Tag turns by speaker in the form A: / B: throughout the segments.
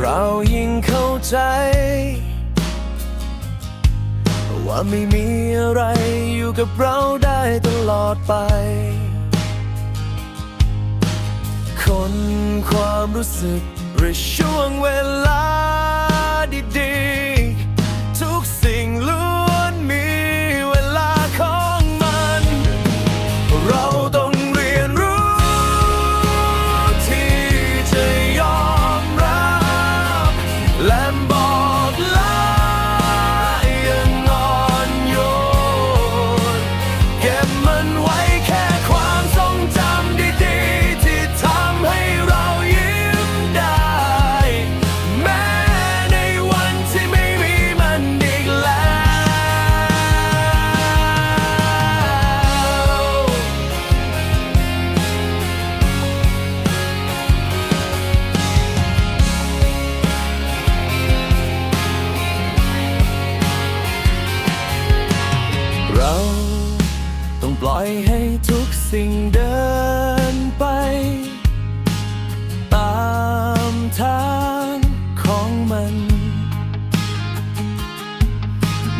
A: เรายิ่งเข้าใจ ว่าไม่มีอะไรอยู่กับเราได้ตลอดไป คนความรู้สึกหรือช่วงเวลาดี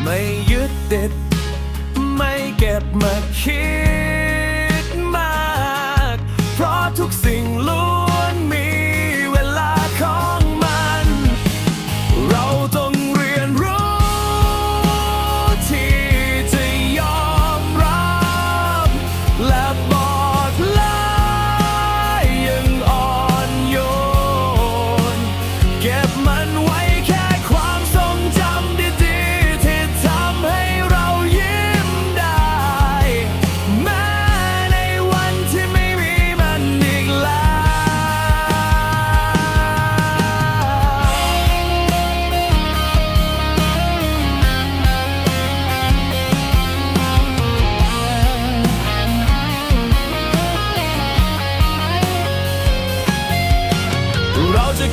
A: ไม่ยึดติด ไม่เก็บมาคิด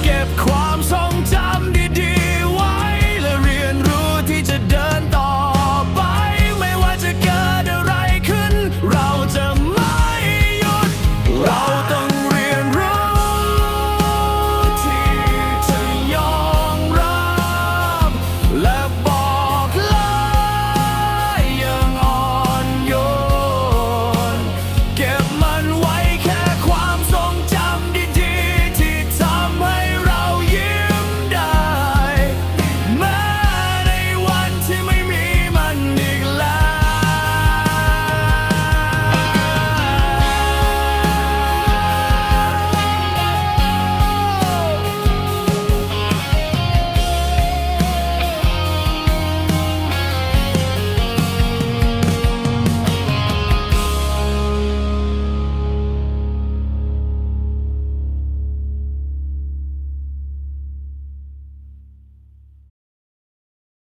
A: Get quiet.